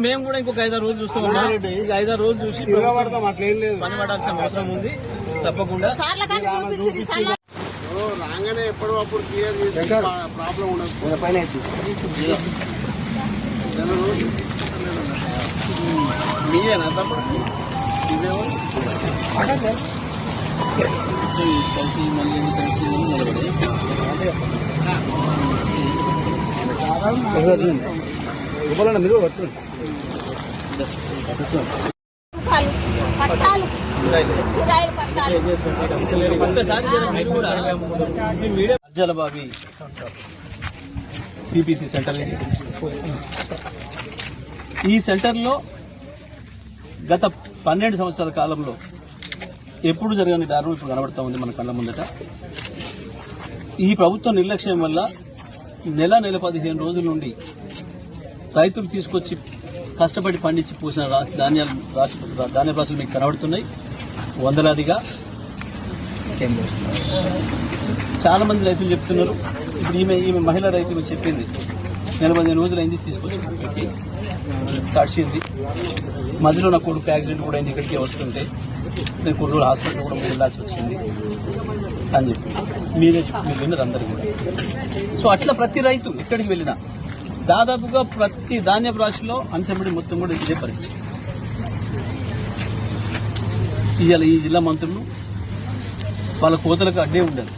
మేము కూడా ఇంకొక ఐదారు రోజులు చూస్తాం ఇంకా ఐదారు రోజులు చూసి తిరగబడతాం అట్లేం లేదు. పని పడాల్సిన అవసరం ఉంది. తప్పకుండా. సార్ల కానీ చూపించింది సార్ల ఓ, రాగానే ఎప్పటికప్పుడు క్లియర్ చేసి ప్రాబ్లం ఉండదు. పైన మీయేనా తప్పుడు మీరు రూపాయలు పట్టాలు పీపీసీ సెంటర్ ఈ సెంటర్లో గత పన్నెండు సంవత్సరాల కాలంలో ఎప్పుడు జరగని దారుణం ఇప్పుడు కనబడతా ఉంది మన కళ్ళ ముందట. ఈ ప్రభుత్వ నిర్లక్ష్యం వల్ల నెల నెల పదిహేను రోజుల నుండి రైతులు తీసుకొచ్చి కష్టపడి పండించి పూసిన ధాన్యాలు రాసి- ధాన్య రాసులు మీకు కనబడుతున్నాయి. వందలాదిగా. చాలా మంది రైతులు చెప్తున్నారు. ఇప్పుడు ఈమె ఈమె మహిళా రైతు చెప్పింది. నెల పదిహేను రోజులు అయింది తీసుకొచ్చి పెట్టి తడిచింది మధ్యలో నా కొడుకు యాక్సిడెంట్ కూడా అయింది ఇక్కడికి వస్తుంటే. నేను కొన్ని రోజులు హాస్పిటల్ కూడా వెళ్ళాల్సి వచ్చింది అని చెప్పి. మీరే చెప్పి మీరు విన్నారు అందరు కూడా. సో అట్లా ప్రతి రైతు ఎక్కడికి వెళ్ళినా దాదాపుగా ప్రతి ధాన్యపు రాశిలో అంశంబడి మొత్తం కూడా ఇదే పరిస్థితి. ఇవాళ ఈ జిల్లా మంత్రులు వాళ్ళ కోతలకు అడ్డే ఉండదు.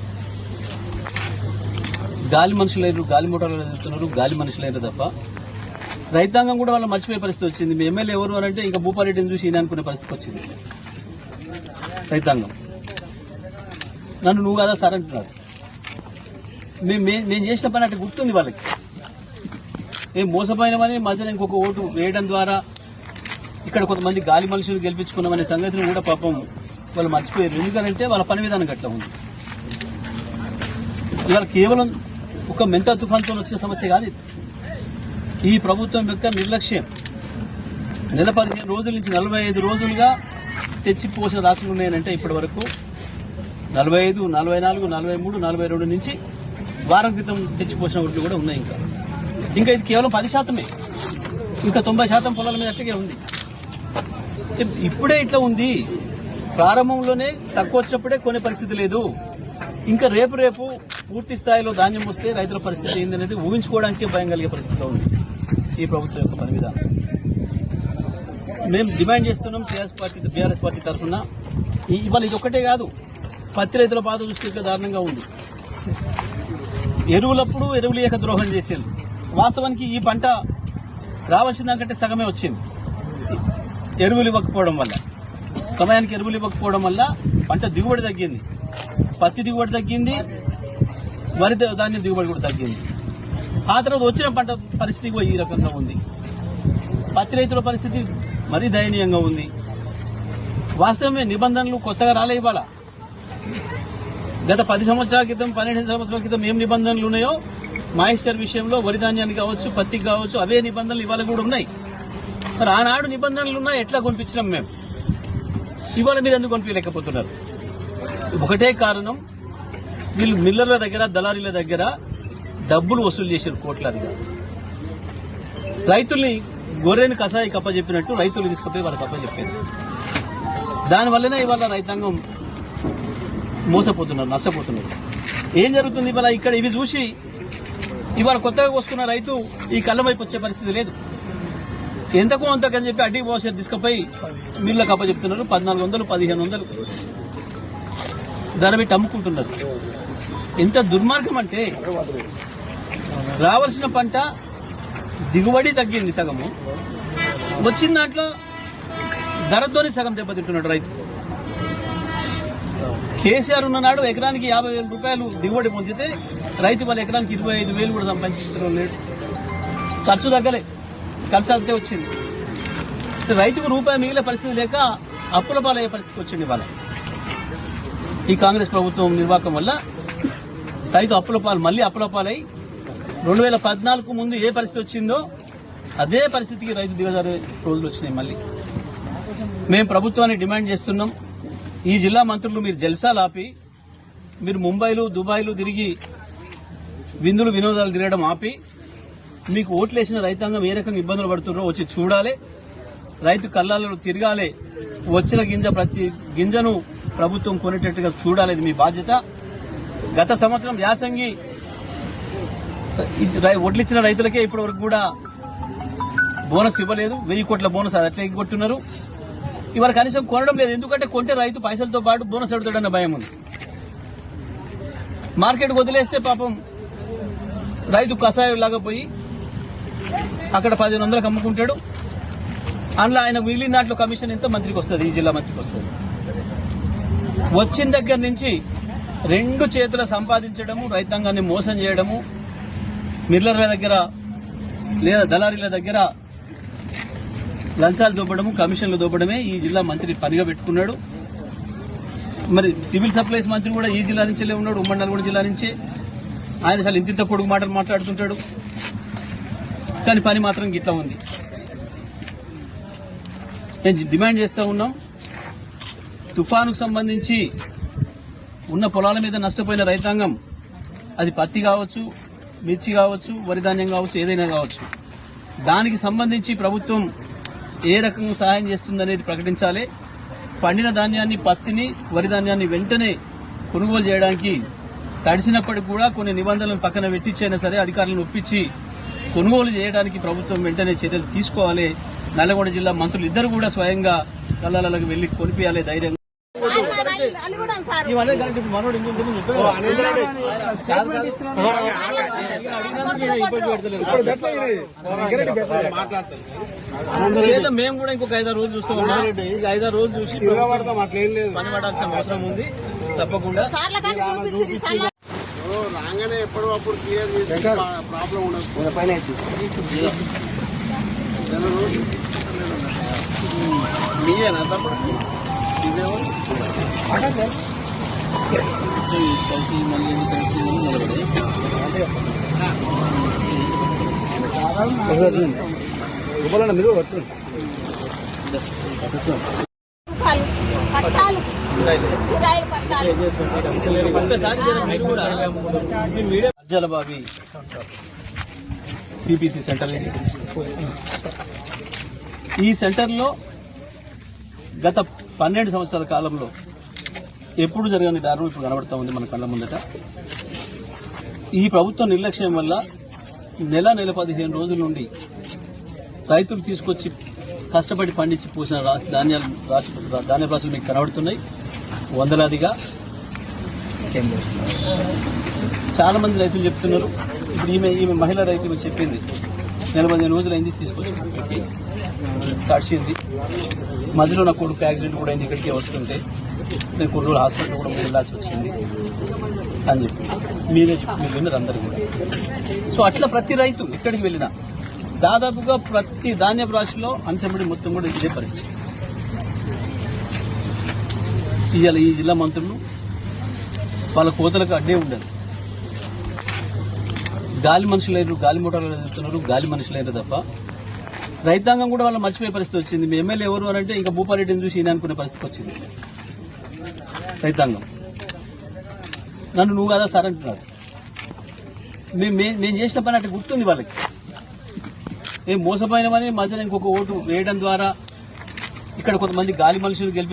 గాలి మనుషులైన గాలి మోటార్లు ఎదుగుతున్నారు గాలి మనుషులైన తప్ప. రైతాంగం కూడా వాళ్ళు మర్చిపోయే పరిస్థితి వచ్చింది. మీ ఎమ్మెల్యే ఎవరు అని అంటే ఇంకా భూపారెడ్డిని చూసి ఈయన అనుకునే పరిస్థితి వచ్చింది. రైతాంగం. నన్ను నువ్వు కదా సార్ అంటున్నారు. మేము మే- నేను చేసిన పని అట్లా గుర్తుంది వాళ్ళకి. మేము మోసపోయినామని మధ్య ఇంకొక ఓటు వేయడం ద్వారా ఇక్కడ కొంతమంది గాలి మనుషులు గెలిపించుకున్నామనే సంగతిని కూడా పాపం వాళ్ళు మర్చిపోయారు. ఎందుకంటే వాళ్ళ పని విధానం గట్లా ఉంది. ఇవాళ కేవలం ఒక మెంత తుఫాన్తో వచ్చిన సమస్య కాదు ఈ ప్రభుత్వం యొక్క నిర్లక్ష్యం. నెల పదిహేను రోజుల నుంచి నలభై ఐదు రోజులుగా తెచ్చి పోసిన రాశులు ఉన్నాయనంటే ఇప్పటి వరకు నలభై ఐదు నలభై నాలుగు నలభై మూడు నలభై రెండు నుంచి వారం క్రితం తెచ్చిపోసిన ఒడ్లు కూడా ఉన్నాయి ఇంకా. ఇంకా ఇది కేవలం పది శాతమే. ఇంకా తొంభై శాతం పొలాల మీద అట్లాగే ఉంది. ఇప్పుడే ఇట్లా ఉంది. ప్రారంభంలోనే తక్కువ వచ్చినప్పుడే కొనే పరిస్థితి లేదు. ఇంకా రేపు రేపు పూర్తి స్థాయిలో ధాన్యం వస్తే రైతుల పరిస్థితి ఏందనేది ఊహించుకోవడానికి భయం కలిగే పరిస్థితిలో ఉంది ఈ ప్రభుత్వం యొక్క పని విధానం మేము డిమాండ్ చేస్తున్నాం టీఆర్ఎస్ పార్టీ బీఆర్ఎస్ పార్టీ తరఫున. ఈ- ఇవాళ ఇది ఒక్కటే కాదు పత్తి రైతుల బాధ చూస్తే దారుణంగా ఉంది. ఎరువులప్పుడు ఎరువులు లేక ద్రోహం చేసేది వాస్తవానికి ఈ పంట రావాల్సిన దానికంటే సగమే వచ్చింది. ఎరువులు ఇవ్వకపోవడం వల్ల. సమయానికి ఎరువులు ఇవ్వకపోవడం వల్ల పంట దిగుబడి తగ్గింది. పత్తి దిగుబడి తగ్గింది వరి ధాన్యం దిగుబడి కూడా తగ్గింది. ఆ తర్వాత వచ్చిన పంట పరిస్థితి కూడా ఈ రకంగా ఉంది. పత్తి రైతుల పరిస్థితి మరీ దయనీయంగా ఉంది. వాస్తవమే నిబంధనలు కొత్తగా రాలే ఇవాళ. గత పది సంవత్సరాల క్రితం పన్నెండు సంవత్సరాల క్రితం ఏం నిబంధనలు ఉన్నాయో మాయిశ్చర్ విషయంలో వరి ధాన్యానికి కావచ్చు పత్తికి కావచ్చు అవే నిబంధనలు ఇవాళ కూడా ఉన్నాయి. మరి ఆనాడు నిబంధనలు ఉన్నాయి ఎట్లా కొనిపించినాం మేము? ఇవాళ మీరు ఎందుకు కొనిపించలేకపోతున్నారు? ఒకటే కారణం వీళ్ళు మిల్లర్ల దగ్గర దళారీల దగ్గర డబ్బులు వసూలు చేశారు కోట్లాదిగా. రైతుల్ని గొర్రెని కసాయి కప్పచెప్పినట్టు రైతులు తీసుకుపోయి వాళ్ళకి కప్పచెప్పారు దానివల్లనే ఇవాళ రైతాంగం మోసపోతున్నారు నష్టపోతున్నారు. ఏం జరుగుతుంది ఇవాళ ఇక్కడ? ఇవి చూసి ఇవాళ కొత్తగా కోసుకున్న రైతు ఈ కళ్ళ వైపు వచ్చే పరిస్థితి లేదు. ఎంతకు అంతకని చెప్పి అడ్డీ పోసారు తీసుకుపోయి మిల్లు కప్ప చెప్తున్నారు. పద్నాలుగు వందలు పదిహేను వందలు ధర పెట్టి అమ్ముకుంటున్నారు. ఎంత దుర్మార్గం అంటే రావాల్సిన పంట దిగుబడి తగ్గింది సగము. వచ్చిన దాంట్లో ధరతోని సగం దెబ్బతింటున్నాడు రైతు. కేసీఆర్ ఉన్ననాడు ఎకరానికి యాభై వేల రూపాయలు దిగుబడి పొందితే రైతు వాళ్ళ ఎకరానికి ఇరవై ఐదు వేలు కూడా సంపాదించడం లేడు ఖర్చు తగ్గలే. ఖర్చు అంతే వచ్చింది. రైతుకు రూపాయి మిగిలే పరిస్థితి లేక అప్పుల పాలయ్యే పరిస్థితికి వచ్చింది వాళ్ళ ఈ కాంగ్రెస్ ప్రభుత్వం నిర్వాహకం వల్ల రైతు అప్పుల పాలు మళ్ళీ అప్పుల పాలై రెండు వేల పద్నాలుగు ముందు ఏ పరిస్థితి వచ్చిందో అదే పరిస్థితికి రైతు దిగజారే రోజులు వచ్చినాయి మళ్ళీ. మేము ప్రభుత్వాన్ని డిమాండ్ చేస్తున్నాం. ఈ జిల్లా మంత్రులు మీరు జల్సాలు ఆపి మీరు ముంబైలు దుబాయ్లు తిరిగి విందులు వినోదాలు తిరగడం ఆపి మీకు ఓట్లేసిన రైతాంగం ఏ రకంగా ఇబ్బందులు పడుతున్నారో వచ్చి చూడాలి. రైతు కళ్ళాలలో తిరగాలి. వచ్చిన గింజ ప్రతి గింజను ప్రభుత్వం కొనేటట్టుగా చూడాలి మీ బాధ్యత. గత సంవత్సరం యాసంగి వడ్లిచ్చిన రైతులకే ఇప్పటి వరకు కూడా బోనస్ ఇవ్వలేదు. వెయ్యి కోట్ల బోనస్ అట్లా కొట్టున్నారు. ఇవాళ కనీసం కొనడం లేదు. ఎందుకంటే కొంటే రైతు పైసలతో పాటు బోనస్ అడుగుతాడన్న భయం ఉంది. మార్కెట్ వదిలేస్తే పాపం రైతు కషాయం లాగా పోయి అక్కడ పదిహేను వందలకు అమ్ముకుంటాడు. అందులో ఆయన మిగిలిన దాంట్లో కమిషన్ ఎంత? మంత్రికి వస్తుంది. ఈ జిల్లా మంత్రికి వస్తుంది. వచ్చిన దగ్గర నుంచి రెండు చేతుల సంపాదించడము రైతాంగాన్ని మోసం చేయడము మిల్లర్ల దగ్గర లేదా దళారీల దగ్గర లంచాలు దోపడము కమిషన్లు దోపడమే ఈ జిల్లా మంత్రి పనిగా పెట్టుకున్నాడు. మరి సివిల్ సప్లైస్ మంత్రి కూడా ఈ జిల్లా నుంచే ఉన్నాడు ఉమ్మడి నల్గొండ జిల్లా నుంచే. ఆయన అసలు ఇంత పొడుగు మాటలు మాట్లాడుతుంటాడు. కానీ పని మాత్రం గిట్లా ఉంది. నేను డిమాండ్ చేస్తూ ఉన్నాం. తుఫానుకు సంబంధించి ఉన్న పొలాల మీద నష్టపోయిన రైతాంగం అది పత్తి కావచ్చు మిర్చి కావచ్చు వరి ధాన్యం కావచ్చు ఏదైనా కావచ్చు. దానికి సంబంధించి ప్రభుత్వం ఏ రకంగా సహాయం చేస్తుందనేది ప్రకటించాలి. పండిన ధాన్యాన్ని పత్తిని వరి ధాన్యాన్ని వెంటనే కొనుగోలు చేయడానికి తడిసినప్పటికి కూడా కొన్ని నిబంధనలను పక్కన పెట్టించైనా సరే అధికారులను ఒప్పించి కొనుగోలు చేయడానికి ప్రభుత్వం వెంటనే చర్యలు తీసుకోవాలి. నల్లగొండ జిల్లా మంత్రులు ఇద్దరు కూడా స్వయంగా కళ్ళాలకు వెళ్ళి కొనిపించాలి ధైర్యంగా. ఇవన్నీ కరెక్ట్ ఇప్పుడు మనోడు చెప్పాడు. మేము కూడా ఇంకొక ఐదారు రోజులు చూస్తాం ఈ ఐదారు రోజులు చూసి లేదు పని పడాల్సిన అవసరం ఉంది. తప్పకుండా. సార్ల ఓ, రాగానే ఎప్పటికప్పుడు క్లియర్ చేసి ప్రాబ్లం ఉండదు నెల మీయేనా ఇదేమో కలిసి మళ్ళీ కలిసి నిలబడి కూడా మీ మీడియా పీపీసీ సెంటర్ ఈ సెంటర్లో గత పన్నెండు సంవత్సరాల కాలంలో ఎప్పుడు జరగని దారుణం ఇప్పుడు కనబడతా ఉంది మన కళ్ళ ముందట. ఈ ప్రభుత్వ నిర్లక్ష్యం వల్ల నెల నెల పదిహేను రోజుల నుండి రైతులు తీసుకొచ్చి కష్టపడి పండించి పూసిన ధాన్యాలు రాసి ధాన్య రాసులు మీకు కనబడుతున్నాయి. వందలాదిగా. చాలా మంది రైతులు చెప్తున్నారు. ఇప్పుడు ఈమె ఈమె మహిళా రైతు చెప్పింది. నెల పదిహేను రోజులు అయింది తీసుకొచ్చి పెట్టి తడిచింది మధ్యలో నా కొడుకు యాక్సిడెంట్ కూడా అయింది ఇక్కడికే వస్తుంటే. నేను కొన్ని రోజులు హాస్పిటల్ కూడా వెళ్ళాల్సి వచ్చింది అని చెప్పి. మీరే చెప్పి మీరు విన్నారు అందరు కూడా. సో అట్లా ప్రతి రైతు ఎక్కడికి వెళ్ళినా దాదాపుగా ప్రతి ధాన్యపు రాశిలో అంచబడి మొత్తం కూడా ఇదే పరిస్థితి. ఇవాళ ఈ జిల్లా మంత్రులు వాళ్ళ కోతలకు అడ్డే ఉండదు గాలి మనుషులైనరు గాలి మోటార్లు చెప్తున్నారు గాలి మనుషులైనరు తప్ప రైతాంగం కూడా వాళ్ళు మర్చిపోయే పరిస్థితి వచ్చింది. మీ ఎమ్మెల్యే ఎవరు అని అంటే ఇంకా భూపారెడ్డిని చూసి ఈయన అనుకునే పరిస్థితికి వచ్చింది. రైతాంగం. నన్ను నువ్వు కదా సార్ అంటున్నారు. మేము మే- మేము చేసిన పని అట్లా గుర్తుంది వాళ్ళకి. మేము మోసపోయినామని మధ్యలో ఇంకొక ఓటు వేయడం ద్వారా ఇక్కడ కొంతమంది గాలి మనుషులు గెలిపి